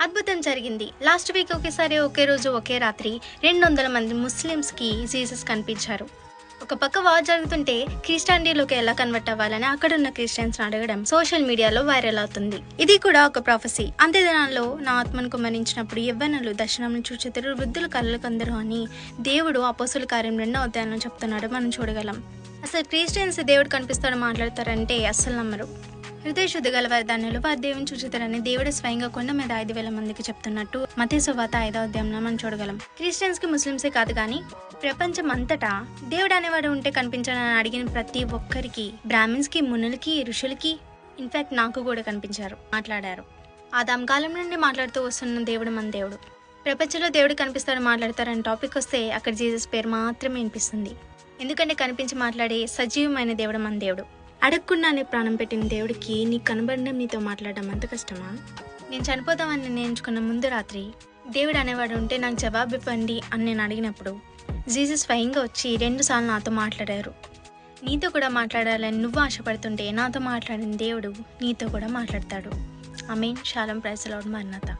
అద్భుతం జరిగింది. Last week ఒకేసారి ఒకే రోజు ఒకే రాత్రి రెండు వందల మంది ముస్లిమ్స్కి జీసస్ కనిపించారు. ఒక పక్క వార్ జరుగుతుంటే క్రిస్టియానిటీలోకి ఎలా కన్వర్ట్ అవ్వాలని అక్కడ ఉన్న క్రిస్టియన్స్ అడగడం సోషల్ మీడియాలో వైరల్ అవుతుంది. ఇది కూడా ఒక ప్రొఫెసీ అంతే దినాల్లో నా ఆత్మను కుమరించినప్పుడు యవ్వనులు దర్శనం చూచెదరు వృద్ధులు కళ్ళు కందరు అని దేవుడు అపోసుల కార్యం రెండో అధ్యాయంలో చెప్తున్నాడు. మనం చూడగలం. అసలు క్రిస్టియన్స్ దేవుడు కనిపిస్తాడు మాట్లాడతారంటే అస్సలు నమ్మరు. హృదయ శుద్ధి గల వారి దాని వారి దేవుని చూచుతారని దేవుడు స్వయంగా కొండ మీద ఐదు వేల మందికి చెప్తున్నట్టు మతీ సువాత ఐదో అధ్యాయంలో మనం చూడగలం. క్రిస్టియన్స్కి ముస్లిమ్సే కాదు కానీ ప్రపంచం అంతటా దేవుడు అనేవాడు ఉంటే కనిపించాలని అడిగిన ప్రతి ఒక్కరికి బ్రాహ్మిన్స్కి మునులకి ఋషులకి ఇన్ఫాక్ట్ నాకు కూడా కనిపించారు మాట్లాడారు. ఆదాం కాలం నుండి మాట్లాడుతూ వస్తున్న దేవుడు మన దేవుడు. ప్రపంచంలో దేవుడు కనిపిస్తాడు మాట్లాడతారని టాపిక్ వస్తే అక్కడ జీసస్ పేరు మాత్రమే వినిపిస్తుంది. ఎందుకంటే కనిపించి మాట్లాడే సజీవమైన దేవుడు మన దేవుడు. అడగకుండానే ప్రాణం పెట్టిన దేవుడికి నీకు కనబడడం నీతో మాట్లాడడం అంత కష్టమా? నేను చనిపోతామని నిర్ణయించుకున్న ముందు రాత్రి దేవుడు అనేవాడు ఉంటే నాకు జవాబు ఇవ్వండి అని నేను అడిగినప్పుడు జీసస్ స్వయంగా వచ్చి రెండుసార్లు నాతో మాట్లాడారు. నీతో కూడా మాట్లాడాలని నువ్వు ఆశపడుతుంటే నాతో మాట్లాడిన దేవుడు నీతో కూడా మాట్లాడతాడు. ఐ మీన్ శాలం ప్రైస్ లాడ్ మన్నత